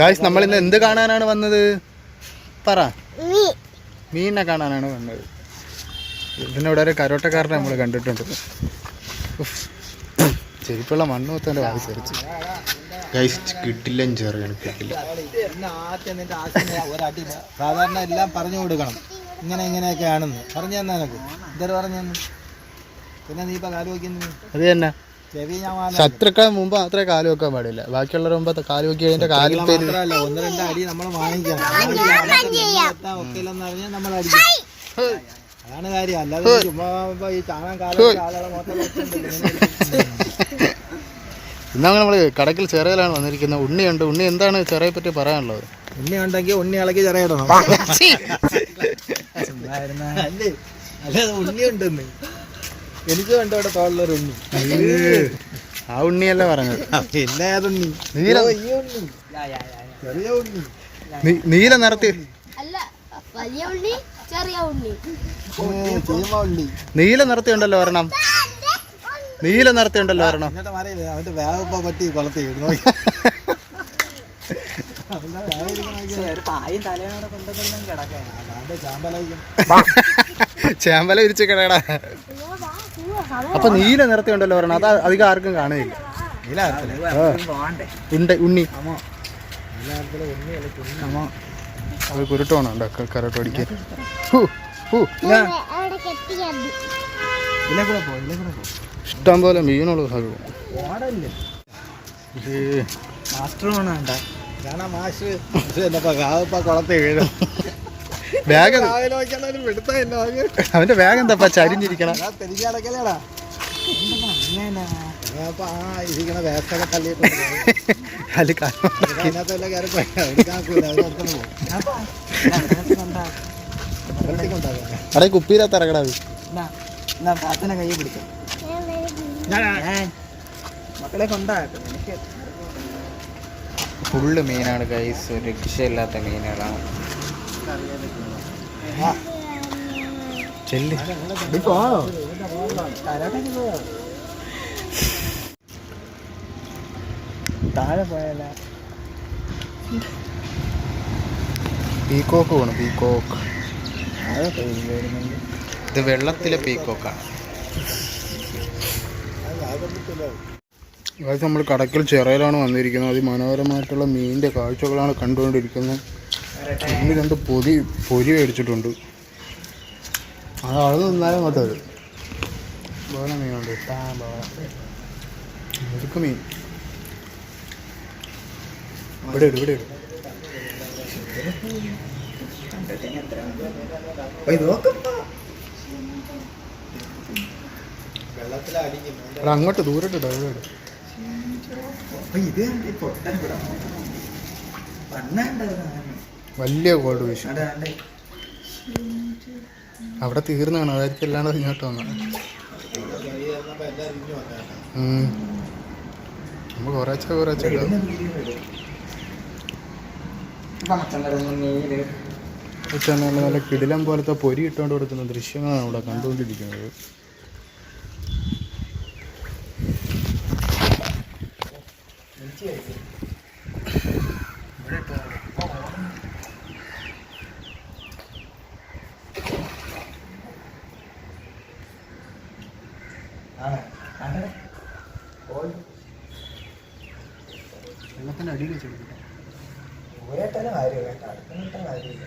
Guys നമ്മൾ ഇന്ന് എന്ത് കാണാനാണ് വന്നത്? പറ. മീനിനെ കാണാനാണ് വന്നത്. ഇതിനിവിടെ ഒരു കരോട്ടക്കാരനെ നമ്മൾ കണ്ടിട്ടുണ്ട്. ചെരിപ്പുള്ള മണ്ണു മൊത്തം വായി തെറിച്ച്. ഗൈസ് കിട്ടില്ല ചെറിയാണ് കിട്ടില്ല. സാധാരണ എല്ലാം പറഞ്ഞു കൊടുക്കണം. ഇങ്ങനെ ഇങ്ങനെയൊക്കെ ആണെന്ന് പറഞ്ഞു തന്നെ എനക്ക് ഇതൊരു പറഞ്ഞു തന്നു. പിന്നെ നീ ഇപ്പൊ കാൽ അത് തന്നെ. ശത്രുക്കൾ മുമ്പ് മാത്രമേ കാൽ വെക്കാൻ പാടില്ല. ബാക്കിയുള്ളവർ മുമ്പ് കാൽ വെക്കി അതിന്റെ കാലിൽ ഒന്ന് രണ്ട് അടി നമ്മൾ വാങ്ങിക്കണം നമ്മൾ അടിക്കും അതാണ് കാര്യം. അല്ലാതെ ചുമ്മാ ഈ കാലം ആളുകളെ മൊത്തം ഇന്നാ നമ്മൾ കടക്കിൽ ചെറിയലാണ് വന്നിരിക്കുന്നത്. ഉണ്ണിയുണ്ട് ഉണ്ണി എന്താണ് ചെറിയെ പറ്റി പറയാനുള്ളത്? ഉണ്ണി ഉണ്ടെങ്കിൽ ഉണ്ണി ഇളക്കി ചെറിയിടണം അല്ലേ? അല്ലേ ഉണ്ണി ഉണ്ടെന്ന്. എനിക്ക് വേണ്ട അവിടെ തോളിലൊരു ഉണ്ണി. ആ ഉണ്ണിയല്ല പറഞ്ഞത്. പിന്നെ ഏതുണ്ണി നീല. ഉണ്ണി. ചെറിയ ഉണ്ണി. നീ- നീല നിറത്തി. അല്ല വലിയ ഉണ്ണി ചെറിയ ഉണ്ണി. ഉണ്ണി. നീല നിറത്തി ഉണ്ടല്ലോ വരണം നീല നിറത്തി ഉണ്ടല്ലോ വരണം എന്നിട്ട് മാറിയില്ലേ? അവന്റെ വേഗപ്പ പറ്റി കൊളത്തി. ചേമ്പല വിരിച്ച് കിടയടാ അപ്പൊ നീല നിറത്തി ഉണ്ടല്ലോ ഒരെണ്ണം അത് അധികം ആർക്കും? ആ. ഉണ്ട് ഉണ്ണി. അത് കുരുട്ടോണം കരോട്ട് അടിക്കാൻ ഹൂ, ഹൂ. അവിടെ കെട്ടിയത് ഇതിലെ കൂടെ പോ, ഇതിലെ കൂടെ പോ. ഇഷ്ടം പോലെ മീനുള്ള മാഷ് എന്നപ്പാ കാവപ്പ കുളത്തെ വീഴും ബാഗ് അവന്റെ ബാഗ് എന്താ ചരിഞ്ഞിരിക്കണം. അവിടെ കുപ്പിയിലത്ത് ഇറങ്ങടാ കൈ പിടിക്കും. മക്കളെ കൊണ്ടാക്കും. എനിക്ക് ഫുള്ള് മീനാണ് കൈസ് രക്ഷയില്ലാത്ത മീനുകളാണ് ചെല്ല്. താഴെ പോയാല. പീക്കോക്ക് വേണം പീക്കോക്ക്. ഇത് വെള്ളത്തിലെ പീക്കോക്കാണ്. അതായത് നമ്മൾ കടക്കൽ ചിറയിലാണ് വന്നിരിക്കുന്നത്. അതിമനോഹരമായിട്ടുള്ള മീനിന്റെ കാഴ്ചകളാണ് കണ്ടുകൊണ്ടിരിക്കുന്നത്. ഇന്ന് രണ്ട് പൊതി പൊരി മേടിച്ചിട്ടുണ്ട്. അത് അത് നിന്നാലും മറ്റത് വേറെ മീനുണ്ട്. മുഴുക്ക് മീൻ. ഇവിടെ ഇടും ഇവിടെ ഇടും. അങ്ങോട്ട് ദൂരട്ട് ഇടാം ഇവിടെ ഇട്. വലിയ കോൾഡ് വിഷ അവിടെ തീർന്നാണ് അതായിരിക്കും അല്ലാണ്ട് ഇങ്ങോട്ട് വന്നത്. നമ്മൾ കുറച്ച കുറച്ച നല്ല കിടിലം പോലത്തെ പൊരി ഇട്ടുകൊണ്ട് കൊടുക്കുന്ന ദൃശ്യങ്ങളാണ് ഇവിടെ കണ്ടുകൊണ്ടിരിക്കുന്നത്. വെള്ളത്തിന്റെ അടിയിൽ വെച്ചെടുക്കും ഒരേട്ടനെ കാര്യമില്ല കേട്ടോ അടുത്ത കാര്യമില്ല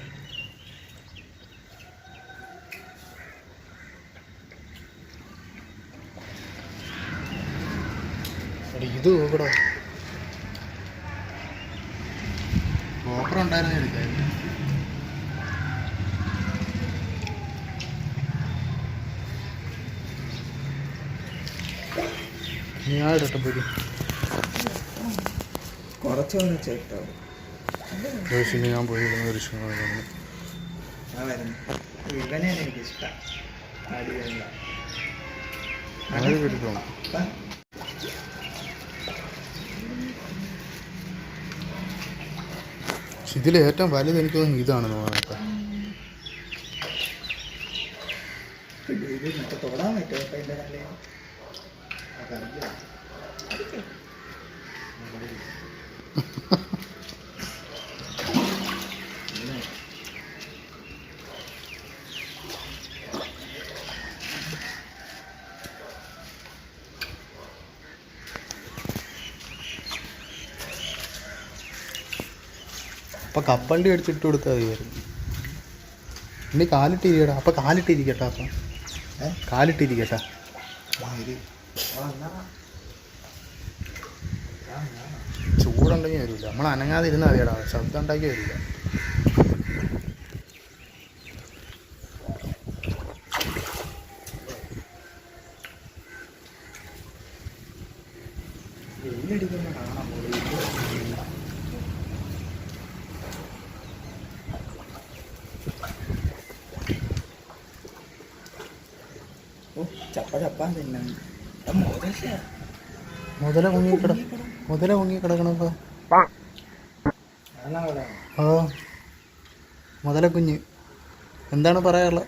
ഇത് ഇവിടെ ഓഫർ ഉണ്ടായിരുന്നു എടുക്കായിരുന്നു ഞാൻ ഇടട്ടെ പോയി ചേട്ടോ ദേശിന് ഞാൻ പോയി ഇവനെയാണ് പക്ഷെ ഇതിൽ ഏറ്റവും വലുത് എനിക്ക് തോന്നുന്നു ഇതാണെന്ന് തോന്നുന്നത് ഇത് തൊടാൻ പറ്റുമോ അപ്പൊ എന്റെ തലയിൽ അപ്പൊ കപ്പണ്ടി അടിച്ചിട്ട് കൊടുത്താൽ മതി വരും ഇനി കാലിട്ടിരിക്കട്ടെ അപ്പൊ കാലിട്ടിരിക്കട്ടെ അപ്പൊ. ഏ? കാലിട്ടിരിക്കട്ടാ. ചൂടുണ്ടെങ്കിൽ വരില്ല നമ്മൾ അനങ്ങാതെ ഇരുന്നാൽ അറിയടാ ശബ്ദം ഉണ്ടാക്കി വരില്ല ചപ്പ തിന്നാൻ മുതല മുങ്ങി കിട മുതല മുങ്ങി കിടക്കണപ്പോ ആ. മുതല കുഞ്ഞ്. എന്താണ് പറയാറുള്ളത്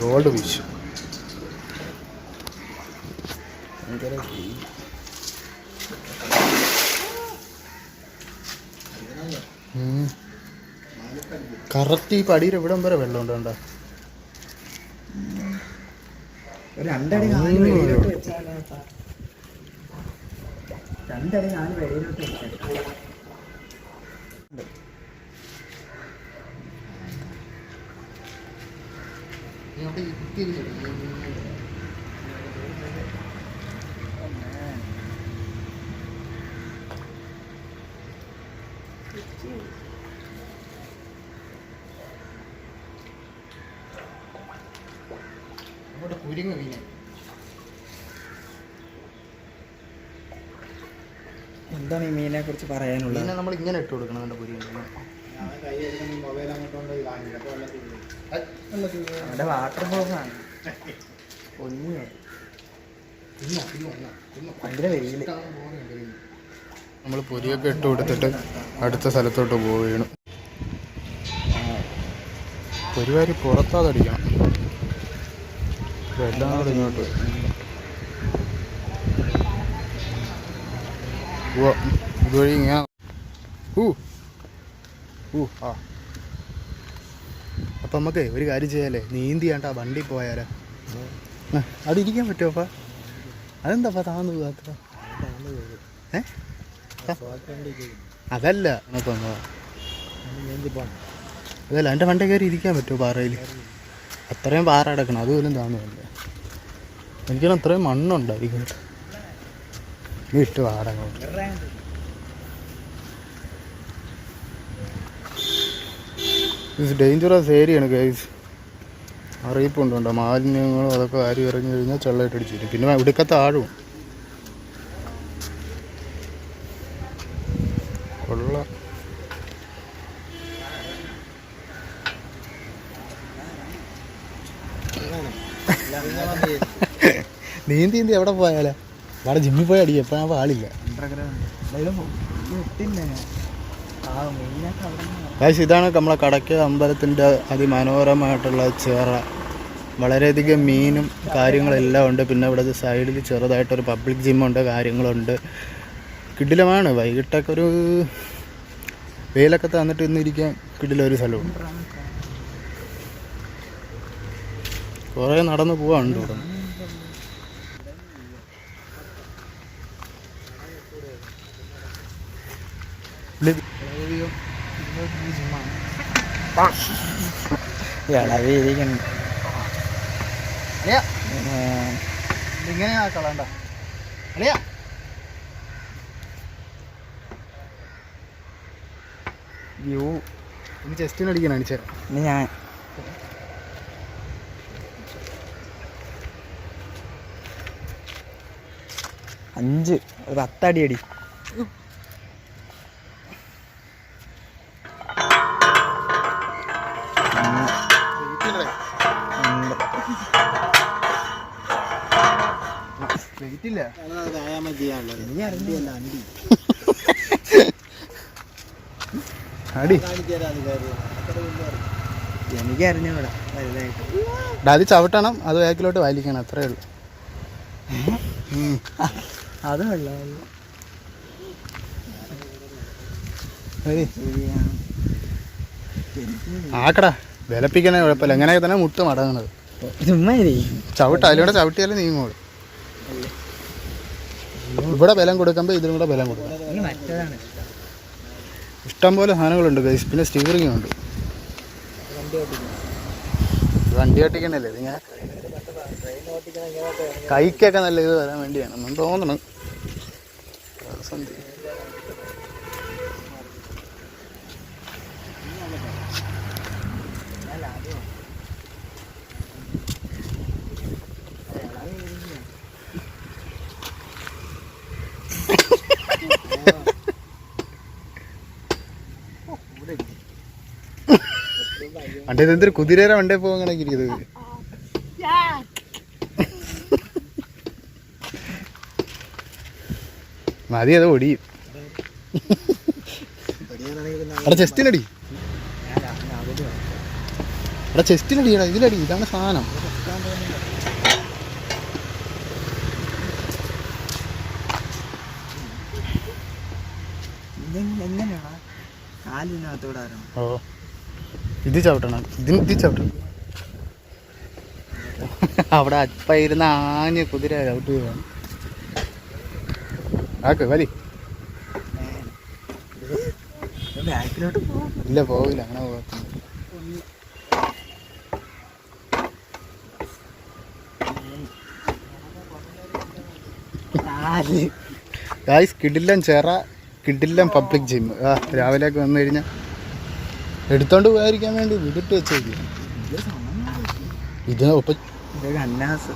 ഗോൾഡ് ഫിഷ് കറക്റ്റ് ഈ പടിയിൽ എവിടം വരെ വെള്ളം ഉണ്ട് കണ്ടോ? രണ്ടടി ഞാൻ വെളിയിലോട്ട് വെച്ചാലോ രണ്ടടി നാല് വെളിയിലോട്ട് വെച്ചാൽ കുരുങ്ങ് മീനെ എന്താണ് ഈ മീനെ കുറിച്ച് പറയാനുള്ളത്. പിന്നെ നമ്മൾ ഇങ്ങനെ ഇട്ട് കൊടുക്കണം എന്റെ പുരി അവിടെ വാട്ടർ ഫോൾസ് ആണ്. ഒന്നു ഭയങ്കര വെയിൽ. നമ്മൾ പൊരിയൊക്കെ ഇട്ട് കൊടുത്തിട്ട് അടുത്ത സ്ഥലത്തോട്ട് പോവുകയാണ്. പൊരിവാരി പുറത്താതടിക്കണം എല്ലാം കൂടെ ഇങ്ങോട്ട്. ഉവ്വ, ഇതുവഴി out. Ooh. Ooh, ah. അപ്പം നമുക്ക് ഒരു കാര്യം ചെയ്യാലേ. നീന്തി ആ വണ്ടി പോയാലോ. അവിടെ ഇരിക്കാൻ പറ്റുമോ അപ്പാ? അതെന്താ താന്ന് പോകാത്ത അതല്ല. അതല്ല എന്റെ വണ്ടി കയറി ഇരിക്കാൻ പറ്റുമോ പാറയിൽ അത്രയും പാറ അടക്കണം. അതുപോലും താന്നുമല്ല എനിക്കാണ് അത്രയും മണ്ണുണ്ടായിരിക്കും. നീ ഇട്ട് ഇത് ഡേഞ്ചറസ് ഏരിയയാണ് ഗൈസ് അറിയിപ്പുണ്ടോ മാലിന്യങ്ങളും അതൊക്കെ ആരി ഇറങ്ങി കഴിഞ്ഞാൽ ചെള്ളായിട്ട് അടിച്ചിരും പിന്നെ ഇടുക്കത്തെ ആഴും കൊള്ള. നീന്തി നീന്തി എവിടെ പോയാലേ? അവിടെ ജിമ്മിൽ പോയി അടിക്കും. എപ്പോഴാ പാടില്ല ആ മീനൊക്കെ അവിടെ ഗൈസ് ഇതാണ് നമ്മളെ കടയ്ക്ക് അമ്പലത്തിന്റെ അതിമനോഹരമായിട്ടുള്ള ചേറ. വളരെയധികം മീനും കാര്യങ്ങളെല്ലാം ഉണ്ട്. പിന്നെ ഇവിടെ സൈഡിൽ ചെറുതായിട്ടൊരു പബ്ലിക് ജിമ്മുണ്ട് കാര്യങ്ങളുണ്ട്. കിടിലമാണ്. വൈകിട്ടൊക്കെ ഒരു വെയിലൊക്കെ തന്നിട്ട് ഇന്നിരിക്കാൻ കിടിലൊരു സ്ഥലമുണ്ട്. കുറേ നടന്നു പോവാണ്ട് ഇവിടെ. ഇളവിരിക്കുന്നു ഇങ്ങനെ കളണ്ട അളിയാ. വ്യൂ ഇനി ചെസ്റ്റിന് അടിക്കാൻ അടിച്ചേരാം ഇനി ഞാൻ. അഞ്ച് ഒരു പത്തടി അടി. വെയിറ്റ് ഇല്ല വ്യായാമം ചെയ്യാനുള്ളത് നീ അറിഞ്ഞല്ല അണ്ടി അടി. എനിക്ക് അറിഞ്ഞൂടാ വലുതായിട്ട് അത് ചവിട്ടണം അത് ബാക്കിലോട്ട് വലിക്കണം അത്രേ ഉള്ളൂ. അത്. ആക്കടാ വിലപ്പിക്കണേ കുഴപ്പമില്ല. എങ്ങനെയൊക്കെ തന്നെ മുട്ട് മടങ്ങണത്. ചവിട്ട അതിലൂടെ ചവിട്ടിയാലും നീങ്ങോളൂ ഇവിടെ ബലം കൊടുക്കുമ്പോൾ ഇതിനും കൂടെ ബലം കൊടുക്കണം ഇഷ്ടംപോലെ ഇഷ്ടം. പോലെ സാധനങ്ങളുണ്ട് ഗൈസ് പിന്നെ സ്റ്റിയറിംഗും ഉണ്ട്. വണ്ടി ഓട്ടിക്കണല്ലേ? ഇത് ഞാൻ കൈക്കൊക്കെ നല്ല ഇത് വരാൻ വേണ്ടിയാണ്. തോന്നണം. സന്ധി വണ്ടി എന്തൊരു കുതിരേര വണ്ടേ പോകാൻ ഇരിക്കുന്നത്? മതി അത് ഒടിയും അവിടെ ചെസ്റ്റിനടി. അവിടെ ചെസ്റ്റിനടിയടാ ഇതിലടി ഇതാണ് സാധനം. എങ്ങനെയാണ് കാലിനകത്തോടാരോ ഓ. ഇത് ചവിട്ടണം. ഇതിന് ഇത് ചവിട്ടണം. അവിടെ അപ്പ ഇരുന്ന ആഞ്ഞ് കുതിര ചവിട്ട് പോവാണ്. ആക്ക് വലി. ബാക്കിലോട്ട് ഇല്ല പോവില്ല അങ്ങനെ പോകത്തില്ല ഗായ്സ് കിടില്ലം ചെറ കിടില്ലം പബ്ലിക് ജിം. ആ രാവിലെയൊക്കെ വന്നു കഴിഞ്ഞാൽ എടുത്തോണ്ട് പോകാതിരിക്കാൻ വേണ്ടി വിതിട്ട് വെച്ചേക്ക്. ഇത് അന്നാസ്.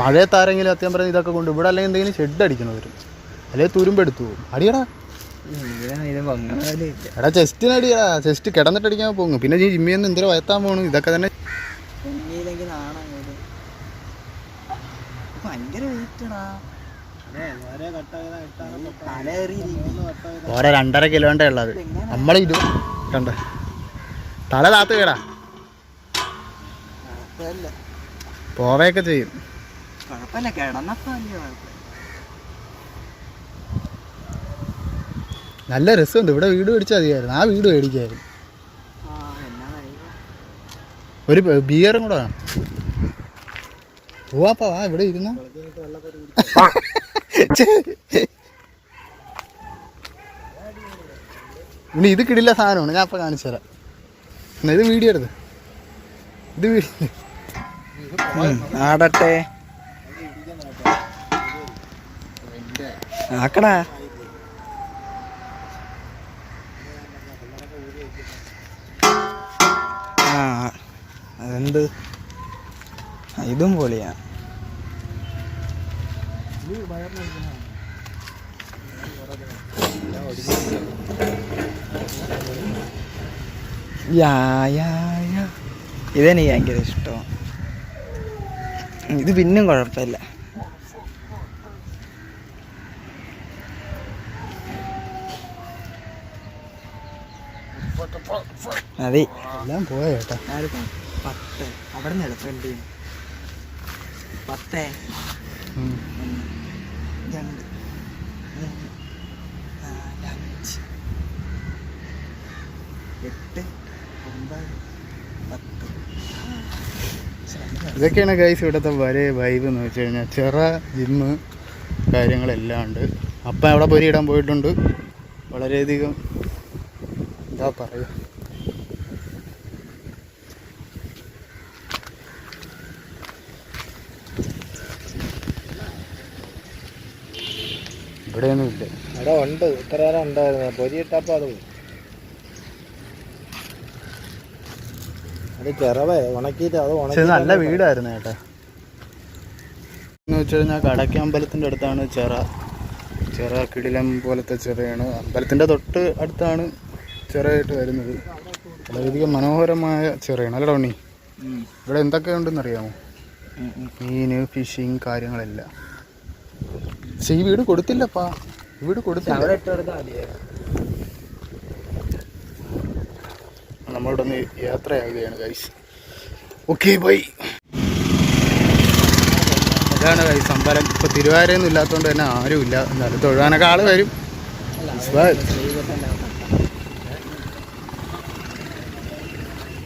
മഴയത്താരെങ്കിലും അത്യം പറഞ്ഞ് ഇതൊക്കെ കൊണ്ട് ഇവിടെ അല്ലെങ്കിൽ എന്തെങ്കിലും ഷെഡ് അടിക്കണം വരും അല്ലെങ്കിൽ തുരുമ്പെടുത്തു പോകും. അടിയടാ. എടാ ചെസ്റ്റിന് അടിയടാ. ചെസ്റ്റ് കിടന്നിട്ട് അടിക്കാൻ പോകും. പിന്നെ നീ ജിമ്മി നിന്ന് എന്തിനാ വയത്താൻ പോകണം ഇതൊക്കെ തന്നെ ഓരോ രണ്ടര കിലോണ്ടേ ഉള്ളത്. നമ്മൾ ഇത് കണ്ട? തല താത്ത് കേടാ പോവേക്ക ചെയ്യും. നല്ല രസമുണ്ട്. ഇവിടെ വീട് മേടിച്ചാൽ മതിയായിരുന്നു. ആ വീട് മേടിക്കായിരുന്നു. ഒരു ബിയറും കൂടെ വേണം. പോവാപ്പാ വാ ഇവിടെ ഇരുന്ന. ഇനി ഇത് കിടില്ല സാധനമാണ്. ഞാൻ ഇപ്പൊ കാണിച്ചു തരാം. ഇത് വീഡിയോ എടുത്ത് ഇത് വീഡിയോ ആടട്ടെ. ആക്കടാ. ആ അതെന്ത്? ഇതും യാ ഇതെനിക്ക് ഭയങ്കര ഇഷ്ടമാണ് ഇത് പിന്നും കുഴപ്പമില്ല. മതി. എല്ലാം പോയ കേട്ടോ പത്ത്. അവിടെ നിന്ന് എടുക്കേണ്ടി പത്തേ? രണ്ട് മൂന്ന് നാല് അഞ്ച് എട്ട് ഒമ്പത് പത്ത് ഇതൊക്കെയാണ് ഗൈസ് ഇവിടുത്തെ വരെ വൈബ് എന്ന് വെച്ച് കഴിഞ്ഞാൽ ചെറ ജിമ്മ് കാര്യങ്ങളെല്ലാം ഉണ്ട്. അപ്പം അവിടെ ഇടാൻ പോയിട്ടുണ്ട്. വളരെയധികം എന്താ പറയുക ഇവിടെയൊന്നും ഇല്ല ഇവിടെ ഉണ്ട് നേരം ഉണ്ടായിരുന്നു. പൊരിയിട്ടപ്പോ അത് അത് ഉണക്കിയിട്ട് അത് നല്ല വീടായിരുന്നു ചേട്ടാ എന്ന് വെച്ച് കഴിഞ്ഞാൽ കടയ്ക്ക് അമ്പലത്തിന്റെ അടുത്താണ് ചെറ. ചെറ കിടിലം പോലത്തെ ചെറയാണ്. അമ്പലത്തിന്റെ തൊട്ട് അടുത്താണ് ചെറയായിട്ട് വരുന്നത്. വളരെയധികം മനോഹരമായ ചെറയാണ്. അല്ല ടോണി ഇവിടെ എന്തൊക്കെ ഉണ്ടെന്ന് അറിയാമോ മീന് ഫിഷിങ് കാര്യങ്ങളെല്ലാം. പക്ഷെ ഈ വീട് കൊടുത്തില്ലപ്പാ. ഈ വീട് കൊടുത്തില്ല അവിടെ ഇട്ട് കൊടുത്താൽ മതിയായിരുന്നു നമ്മളിവിടെ നിന്ന് യാത്രയാകുകയാണ് ഗൈസ് ഓക്കെ ബൈ അതാണ് ഗൈസ് അമ്പലം. ഇപ്പോൾ തിരുവാരയൊന്നും ഇല്ലാത്തതുകൊണ്ട് തന്നെ ആരുമില്ല. എന്നാലും തൊഴുവാനൊക്കെ ആൾ വരും.